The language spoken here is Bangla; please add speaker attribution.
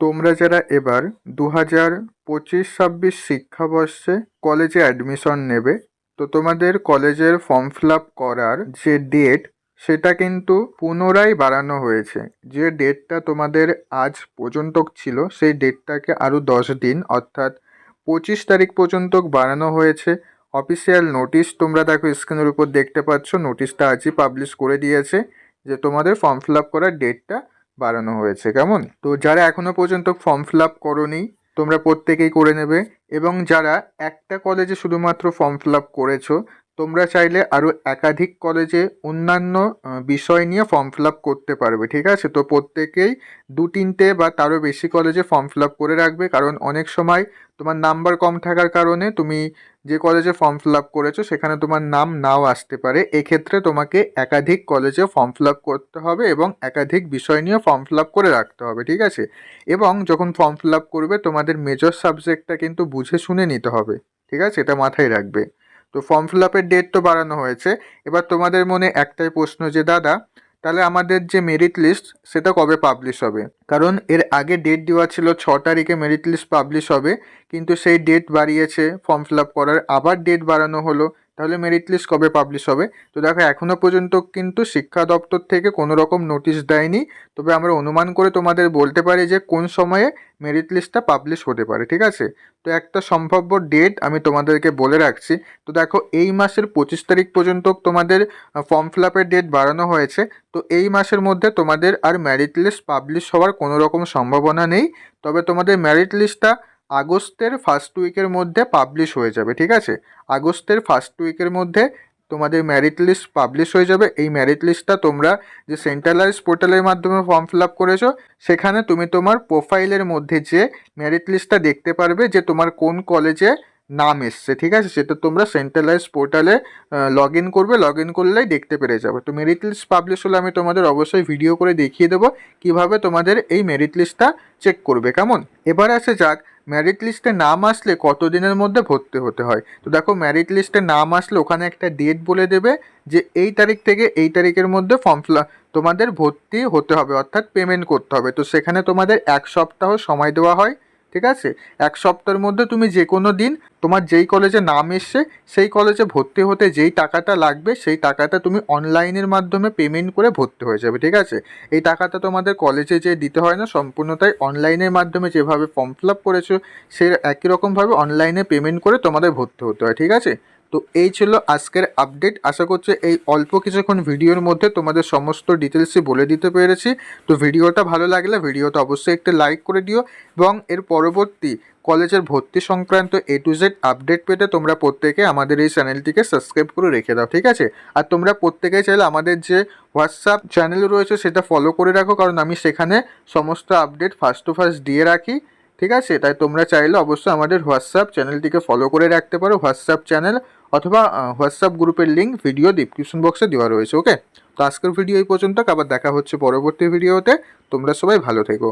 Speaker 1: তোমরা যারা এবার দু হাজার পঁচিশ ছাব্বিশ শিক্ষাবর্ষে কলেজে অ্যাডমিশন নেবে, তো তোমাদের কলেজের ফর্ম ফিল আপ করার যে ডেট সেটা কিন্তু পুনরায় বাড়ানো হয়েছে। যে ডেটটা তোমাদের আজ পর্যন্ত ছিল, সেই ডেটটাকে আরও দশ দিন, অর্থাৎ পঁচিশ তারিখ পর্যন্ত বাড়ানো হয়েছে। অফিসিয়াল নোটিশ তোমরা দেখো স্ক্রিনের উপর দেখতে পাচ্ছ নোটিশটা আজই পাবলিশ করে দিয়েছে যে তোমাদের ফর্ম ফিল আপ করার ডেটটা বাড়ানো হয়েছে, কেমন? তো যারা এখনও পর্যন্ত ফর্ম ফিল আপ করনি, তোমরা প্রত্যেকেই করে নেবে এবং যারা একটা কলেজে শুধুমাত্র ফর্ম ফিল আপ করেছ তোমরা চাইলে আরও একাধিক কলেজে অন্যান্য বিষয় নিয়ে ফর্ম ফিল আপ করতে পারবে, ঠিক আছে? তো প্রত্যেকেই দু তিনটে বা তারও বেশি কলেজে ফর্ম ফিল আপ করে রাখবে, কারণ অনেক সময় তোমার নাম্বার কম থাকার কারণে তুমি যে কলেজে ফর্ম ফিল আপ করেছ, সেখানে তোমার নাম নাও আসতে পারে। এক্ষেত্রে তোমাকে একাধিক কলেজে ফর্ম ফিল আপ করতে হবে এবং একাধিক বিষয় নিয়ে ফর্ম ফিল আপ করে রাখতে হবে, ঠিক আছে? এবং যখন ফর্ম ফিল আপ করবে, তোমাদের মেজর সাবজেক্টটা কিন্তু বুঝে শুনে নিতে হবে, ঠিক আছে? এটা মাথায় রাখবে। তো ফর্ম ফিল আপের ডেট তো বাড়ানো হয়েছে। এবার তোমাদের মনে একটাই প্রশ্ন যে, দাদা, তাহলে আমাদের যে মেরিট লিস্ট সেটা কবে পাবলিশ হবে? কারণ এর আগে ডেট দেওয়া ছিল ছ তারিখে মেরিট লিস্ট পাবলিশ হবে, কিন্তু সেই ডেট বাড়িয়েছে ফর্ম ফিল আপ করার। আবার ডেট বাড়ানো হলো তাহলে মেরিট লিস্ট কবে পাবলিশ হবে? তো দেখো এখনও পর্যন্ত কিন্তু শিক্ষা দপ্তর থেকে কোনো রকম নোটিশ দেয়নি। তবে আমরা অনুমান করে তোমাদের বলতে পারি যে কোন সময়ে মেরিট লিস্টটা পাবলিশ হতে পারে, ঠিক আছে? তো একটা সম্ভাব্য ডেট আমি তোমাদেরকে বলে রাখছি। তো দেখো, এই মাসের পঁচিশ তারিখ পর্যন্ত তোমাদের ফর্ম ফিল আপের ডেট বাড়ানো হয়েছে। তো এই মাসের মধ্যে তোমাদের আর মেরিট লিস্ট পাবলিশ হওয়ার কোনো রকম সম্ভাবনা নেই। তবে তোমাদের মেরিট লিস্টটা আগস্টের ফার্স্ট উইকের মধ্যে পাবলিশ হয়ে যাবে, ঠিক আছে? আগস্টের ফার্স্ট উইকের মধ্যে তোমাদের মেরিট লিস্ট পাবলিশ হয়ে যাবে। এই মেরিট লিস্টটা তোমরা যে সেন্ট্রালাইজ পোর্টালের মাধ্যমে ফর্ম ফিল আপ করেছ, সেখানে তুমি তোমার প্রোফাইলের মধ্যে যে ম্যারিট লিস্টটা দেখতে পারবে যে তোমার কোন কলেজে নাম এসছে, ঠিক আছে? সেটা তোমরা সেন্ট্রালাইজ পোর্টালে লগ ইন করবে। লগ ইন করলেই দেখতে পেরে যাবে। তো মেরিট লিস্ট পাবলিশ হলে আমি তোমাদের অবশ্যই ভিডিও করে দেখিয়ে দেবো কীভাবে তোমাদের এই মেরিট লিস্টটা চেক করবে, কেমন? এবার আসে যাক মেরিট লিস্টে নাম আসলে কত দিনের মধ্যে ভর্তি হতে হয়? তো দেখো ম্যারিট লিস্টে নাম আসলে ওখানে একটা ডেট বলে দেবে যে এই তারিখ থেকে এই তারিখের মধ্যে ফর্ম ফিল তোমাদের ভর্তি হতে হবে, অর্থাৎ পেমেন্ট করতে হবে। তো সেখানে তোমাদের এক সপ্তাহ সময় দেওয়া হয়। ঠিক আছে? এক সপ্তাহের মধ্যে তুমি যে কোনো দিন তোমার যেই কলেজে নাম এসছে, সেই কলেজে ভর্তি হতে যেই টাকাটা লাগবে, সেই টাকাটা তুমি অনলাইনের মাধ্যমে পেমেন্ট করে ভর্তি হয়ে যাবে, ঠিক আছে? এই টাকাটা তোমাদের কলেজে যে দিতে হয় না সম্পূর্ণটাই অনলাইনের মাধ্যমে যেভাবে ফর্ম ফিল আপ করেছ, সে একই রকমভাবে অনলাইনে পেমেন্ট করে তোমাদের ভর্তি হতে হয়, ঠিক আছে? তো এই ছিল আজকের আপডেট আশা করছি এই অল্প কিছুক্ষণ ভিডিওর মধ্যে তোমাদের সমস্ত ডিটেলসই বলে দিতে পেরেছি। তো ভিডিওটা ভালো লাগলে ভিডিওটা অবশ্যই একটা লাইক করে দিও এবং এর পরবর্তী কলেজের ভর্তি সংক্রান্ত এ টু জেড আপডেট পেতে তোমরা প্রত্যেকে আমাদের এই চ্যানেলটিকে সাবস্ক্রাইব করে রেখে দাও, ঠিক আছে? আর তোমরা প্রত্যেকেই চাইলে আমাদের যে হোয়াটসঅ্যাপ চ্যানেল রয়েছে সেটা ফলো করে রাখো, কারণ আমি সেখানে সমস্ত আপডেট ফার্স্ট টু ফার্স্ট দিয়ে রাখি, ঠিক আছে? তাই তোমরা চাইলে অবশ্যই আমাদের হোয়াটসঅ্যাপ চ্যানেলটিকে ফলো করে রাখতে পারো হোয়াটসঅ্যাপ চ্যানেল অথবা হোয়াটসঅ্যাপ গ্রুপের লিঙ্ক ভিডিও ডিসক্রিপশন বক্সে দেওয়া রয়েছে ওকে তো আজকের ভিডিও এই পর্যন্ত আবার দেখা হচ্ছে পরবর্তী ভিডিওতে তোমরা সবাই ভালো থেকো।